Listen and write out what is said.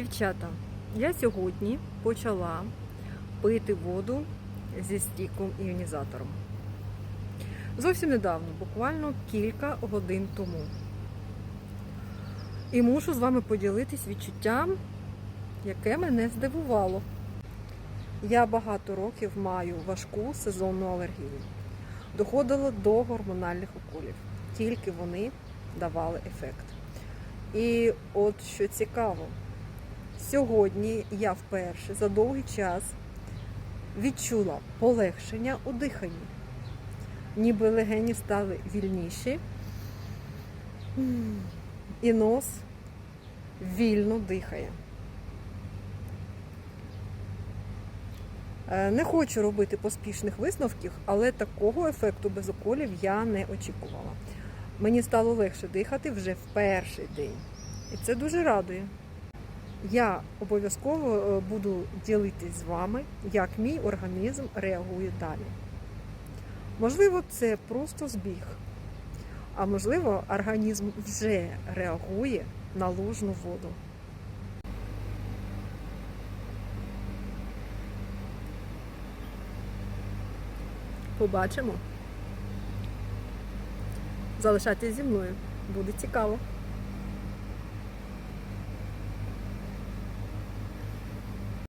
Дівчата, я сьогодні почала пити воду зі стіком іонізатором. Зовсім недавно, буквально кілька годин тому. І мушу з вами поділитись відчуттям, яке мене здивувало. Я багато років маю важку сезонну алергію. Доходило до гормональних уколів. Тільки вони давали ефект. І от що цікаво, сьогодні я вперше за довгий час відчула полегшення у диханні. Ніби легені стали вільніші, і нос вільно дихає. Е, Не хочу робити поспішних висновків, але такого ефекту без уколів я не очікувала. Мені стало легше дихати вже в перший день. І це дуже радує. Я обов'язково е, буду ділитись з вами, як мій організм реагує далі. Можливо, це просто збіг, а можливо, організм вже реагує на лужну воду. Побачимо. Залишайтесь зі мною. Буде цікаво.